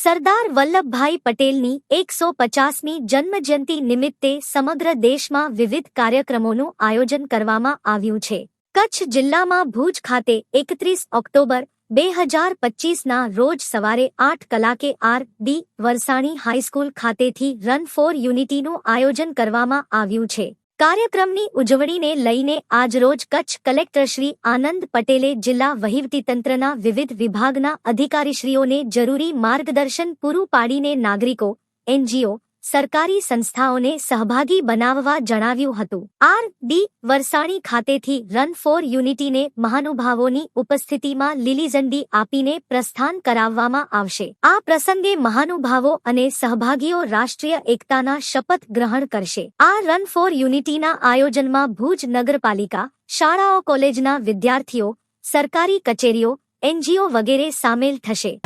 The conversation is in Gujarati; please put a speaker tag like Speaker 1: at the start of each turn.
Speaker 1: સરદાર વલ્લભભાઈ પટેલની એકસો પચાસમી જન્મજયંતિ નિમિત્તે સમગ્ર દેશમાં વિવિધ કાર્યક્રમોનું આયોજન કરવામાં આવ્યું છે. કચ્છ જિલ્લામાં ભુજ ખાતે એકત્રીસ ઓક્ટોબર બે હજાર પચીસના રોજ સવારે આઠ કલાકે R D Varsani high school ખાતેથી રન ફોર યુનિટીનું આયોજન કરવામાં આવ્યું છે. કાર્યક્રમની ઉજવણીને લઈને આજરોજ કચ્છ કલેક્ટર શ્રી આનંદ પટેલે જિલ્લા વહીવટીતંત્રના વિવિધ વિભાગના અધિકારીશ્રીઓને જરૂરી માર્ગદર્શન પૂરું પાડીને નાગરિકો, એનજીઓ સરકારી સંસ્થાઓને સહભાગી બનાવવા જણાવ્યું હતું. આર. ડી. વરસાણી ખાતેથી રન ફોર યુનિટીને મહાનુભાવોની ઉપસ્થિતિમાં લીલીઝંડી આપીને પ્રસ્થાન કરાવવામાં આવશે. આ પ્રસંગે મહાનુભાવો અને સહભાગીઓ રાષ્ટ્રીય એકતાના શપથ ગ્રહણ કરશે. આ રન ફોર યુનિટીના આયોજનમાં ભુજ નગરપાલિકા, શાળાઓ કોલેજના વિદ્યાર્થીઓ, સરકારી કચેરીઓ, એનજીઓ વગેરે સામેલ થશે.